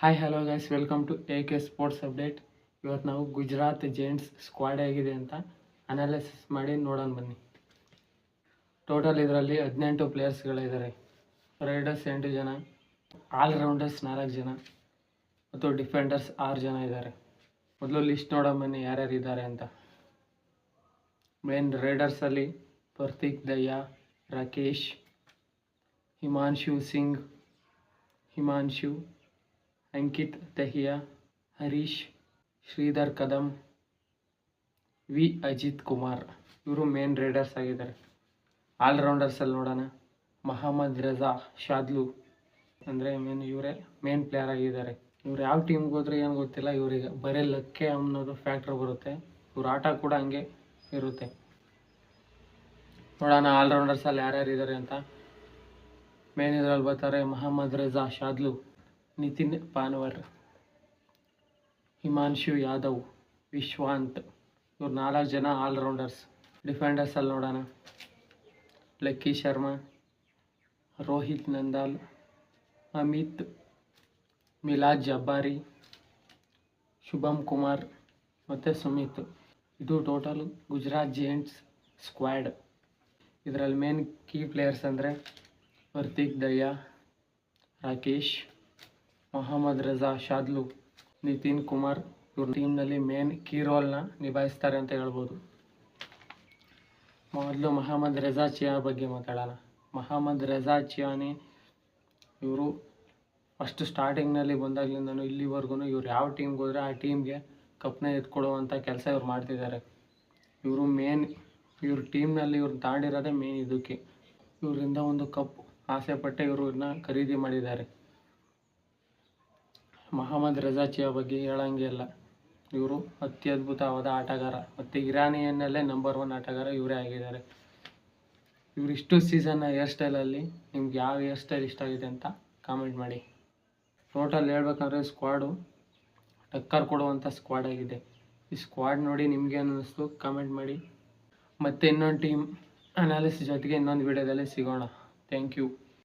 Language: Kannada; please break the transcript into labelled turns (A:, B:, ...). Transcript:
A: Hi hello guys welcome to A K sports update ಇವತ್ತು ನಾವು ಗುಜರಾತ್ ಜೇಂಟ್ಸ್ ಸ್ಕ್ವಾಡ್ ಆಗಿದೆ ಅಂತ ಅನಾಲಿಸಿಸ್ ಮಾಡಿ ನೋಡೋಣ ಬನ್ನಿ. ಟೋಟಲ್ ಇದರಲ್ಲಿ ಹದಿನೆಂಟು ಪ್ಲೇಯರ್ಸ್ಗಳಿದ್ದಾರೆ ರೈಡರ್ಸ್ ಎಂಟು ಜನ ಆಲ್ರೌಂಡರ್ಸ್ ನಾಲ್ಕು ಜನ ಮತ್ತು ಡಿಫೆಂಡರ್ಸ್ ಆರು ಜನ ಇದ್ದಾರೆ ಮೊದಲು ಲಿಸ್ಟ್ ನೋಡೋಣ ಬನ್ನಿ ಯಾರ್ಯಾರು ಇದ್ದಾರೆ ಅಂತ. ಮೇನ್ ರೈಡರ್ಸಲ್ಲಿ ಪ್ರತೀಕ್ ದಯ್ಯಾ ರಾಕೇಶ್ ಹಿಮಾಂಶು ಸಿಂಗ್ ಹಿಮಾಂಶು ಅಂಕಿತ್ ದಹಿಯಾ ಹರೀಶ್, ಶ್ರೀಧರ್ ಕದಮ್ ವಿ. ಅಜಿತ್ ಕುಮಾರ್. ಇವರು ಮೇನ್ ರೈಡರ್ಸ್ ಆಗಿದ್ದಾರೆ. ಆಲ್ರೌಂಡರ್ಸಲ್ಲಿ ನೋಡೋಣ. ಮಹಮ್ಮದ್ ರಜಾ, ಶಾದ್ಲು ಅಂದರೆ ಮೇನ್ ಇವರೇ ಮೇನ್ ಪ್ಲೇಯರ್ ಆಗಿದ್ದಾರೆ. ಇವ್ರು ಯಾವ ಟೀಮ್ಗೆ ಹೋದ್ರೆ ಏನು ಗೊತ್ತಿಲ್ಲ, ಇವರಿಗೆ ಬರೀ ಲಕ್ಕೆ ಅನ್ನೋದು ಫ್ಯಾಕ್ಟರ್ ಬರುತ್ತೆ. ಇವ್ರ ಆಟ ಕೂಡ ಹಂಗೆ ಇರುತ್ತೆ. ನೋಡೋಣ ಆಲ್ರೌಂಡರ್ಸಲ್ಲಿ ಯಾರ್ಯಾರು ಇದ್ದಾರೆ ಅಂತ. ಮೇನ್ ಇದ್ರಲ್ಲಿ ಬರ್ತಾರೆ ಮಹಮ್ಮದ್ ರಜಾ, ಶಾದ್ಲು. ನಿತಿನ್ ಪಾನ್ವರ್, ಹಿಮಾಂಶು ಯಾದವ್, ವಿಶ್ವಾಂತ್, ಇವ್ರು ನಾಲ್ಕು ಜನ ಆಲ್ರೌಂಡರ್ಸ್ ಡಿಫೆಂಡರ್ಸಲ್ಲಿ ನೋಡೋಣ. Lucky Sharma, Rohit Nandal, Amit, Milad Jabbari Shubham Kumar ಮತ್ತು ಸುಮಿತ್. ಇದು ಟೋಟಲ್ ಗುಜರಾತ್ ಜೇಂಟ್ಸ್ ಸ್ಕ್ವಾಡ್ ಇದರಲ್ಲಿ ಮೇನ್ ಕೀ ಪ್ಲೇಯರ್ಸ್ ಅಂದರೆ ಪ್ರತೀಕ್ ದಯ್ಯಾ, ರಾಕೇಶ್ ಮೊಹಮ್ಮದ್ ರಜಾ ಶಾದ್ಲು, ನಿತಿನ್ ಕುಮಾರ್ ಇವ್ರ ಟೀಮ್ನಲ್ಲಿ ಮೇನ್ ಕೀ ರೋಲ್ನ ನಿಭಾಯಿಸ್ತಾರೆ ಅಂತ ಹೇಳ್ಬೋದು. ಮೊದಲು ಮೊಹಮ್ಮದ್ ರಜಾ ಚಿಯಾ ಬಗ್ಗೆ ಮಾತಾಡೋಣ. ಮೊಹಮ್ಮದ್ ರಜಾ ಚಿಯಾನಿ ಇವರು ಫಸ್ಟ್ ಸ್ಟಾರ್ಟಿಂಗ್ನಲ್ಲಿ ಬಂದಾಗ್ಲಿಂದನು ಇಲ್ಲಿವರೆಗೂ ಇವ್ರು ಯಾವ ಟೀಮ್ಗೆ ಹೋದ್ರೆ ಆ ಟೀಮ್ಗೆ ಕಪ್ನ ಎತ್ಕೊಡುವಂಥ ಕೆಲಸ ಇವ್ರು ಮಾಡ್ತಿದ್ದಾರೆ. ಇವರು ಮೇನ್ ಇವ್ರ ಟೀಮ್ನಲ್ಲಿ ಇವ್ರು ತಾಂಡಿರೋದೇ ಮೇನ್ ಇದಕ್ಕೆ. ಇವರಿಂದ ಒಂದು ಕಪ್ ಆಸೆ ಪಟ್ಟೆ ಇವರು ಇವ್ರನ್ನ ಖರೀದಿ ಮಾಡಿದ್ದಾರೆ. ಮೊಹಮ್ಮದ್ ರಜಾಚಿಯ ಬಗ್ಗೆ ಹೇಳಂಗೆ ಇಲ್ಲ. ಇವರು ಅತ್ಯದ್ಭುತವಾದ ಆಟಗಾರ. ಮತ್ತು ಇರಾನಿಯನ್ನಲ್ಲೇ ನಂಬರ್ ಒನ್ ಆಟಗಾರ ಇವರೇ ಆಗಿದ್ದಾರೆ. ಇವರಿಷ್ಟು ಸೀಸನ್ನ ಹೇರ್ ಸ್ಟೈಲಲ್ಲಿ ನಿಮ್ಗೆ ಯಾವ ಹೇರ್ ಸ್ಟೈಲ್ ಇಷ್ಟ ಆಗಿದೆ ಅಂತ ಕಾಮೆಂಟ್ ಮಾಡಿ. ಟೋಟಲ್ ಹೇಳ್ಬೇಕಂದ್ರೆ ಸ್ಕ್ವಾಡು ಟಕ್ಕರ್ ಕೊಡುವಂಥ ಸ್ಕ್ವಾಡ್ ಆಗಿದೆ. ಈ ಸ್ಕ್ವಾಡ್ ನೋಡಿ ನಿಮಗೆ ಅನ್ನಿಸ್ತು ಕಾಮೆಂಟ್ ಮಾಡಿ. ಮತ್ತೆ ಇನ್ನೊಂದು ಟೀಮ್ ಅನಾಲಿಸಿಸ್ ಜೊತೆಗೆ ಇನ್ನೊಂದು ವಿಡಿಯೋದಲ್ಲಿ ಸಿಗೋಣ. Thank you